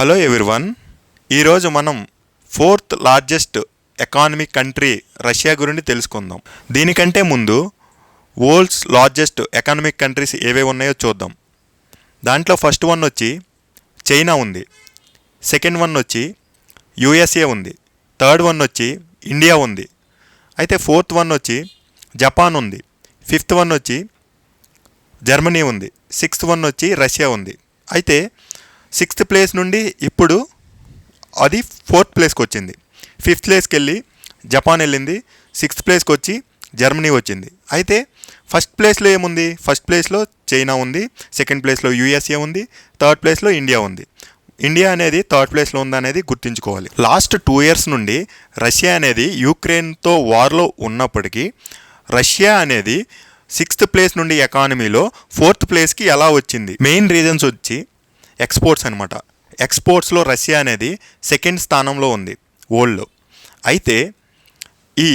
Hello everyone. ఈరోజు మనం fourth largest economic country Russia గురించి తెలుసుకుందాం. దీనికంటే ముందు వరల్డ్స్ లార్జెస్ట్ ఎకానమిక్ కంట్రీస్ ఏవేవి ఉన్నాయో చూద్దాం. దాంట్లో ఫస్ట్ వన్ వచ్చి చైనా ఉంది. సెకండ్ వన్ వచ్చి యుఎస్ఏ ఉంది. థర్డ్ వన్ వచ్చి ఇండియా ఉంది. అయితే ఫోర్త్ వన్ వచ్చి జపాన్ ఉంది. ఫిఫ్త్ వన్ వచ్చి జర్మనీ ఉంది. సిక్స్త్ వన్ వచ్చి రష్యా ఉంది. అయితే సిక్స్త్ ప్లేస్ నుండి ఇప్పుడు అది ఫోర్త్ ప్లేస్కి వచ్చింది. ఫిఫ్త్ ప్లేస్కి వెళ్ళి జపాన్ వెళ్ళింది. సిక్స్త్ ప్లేస్కి వచ్చి జర్మనీ వచ్చింది. అయితే ఫస్ట్ ప్లేస్లో ఏముంది? ఫస్ట్ ప్లేస్లో చైనా ఉంది. సెకండ్ ప్లేస్లో యూఎస్ఏ ఉంది. థర్డ్ ప్లేస్లో ఇండియా ఉంది. ఇండియా అనేది థర్డ్ ప్లేస్లో ఉందనేది గుర్తుంచుకోవాలి. లాస్ట్ టూ ఇయర్స్ నుండి రష్యా అనేది యూక్రెయిన్తో వార్లో ఉన్నప్పటికీ రష్యా అనేది సిక్స్త్ ప్లేస్ నుండి ఎకానమీలో ఫోర్త్ ప్లేస్కి ఎలా వచ్చింది? మెయిన్ రీజన్స్ వచ్చి ఎక్స్పోర్ట్స్ అనమాట ఎక్స్పోర్ట్స్లో రష్యా అనేది సెకండ్ స్థానంలో ఉంది వరల్డ్లో. అయితే ఈ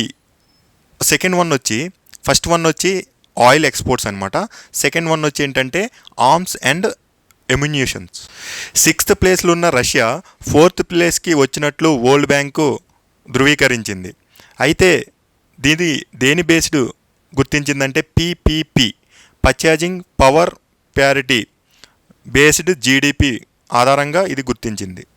సెకండ్ వన్ వచ్చి ఫస్ట్ వన్ వచ్చి ఆయిల్ ఎక్స్పోర్ట్స్ అనమాట సెకండ్ వన్ వచ్చి ఏంటంటే ఆర్మ్స్ అండ్ ఎమ్యునిషన్స్ సిక్స్త్ ప్లేస్లో ఉన్న రష్యా ఫోర్త్ ప్లేస్కి వచ్చినట్లు వరల్డ్ బ్యాంకు ధృవీకరించింది. అయితే దీని దేని based గుర్తించిందంటే PPP purchasing power parity based GDP ఆధారంగా ఇది గుర్తించింది.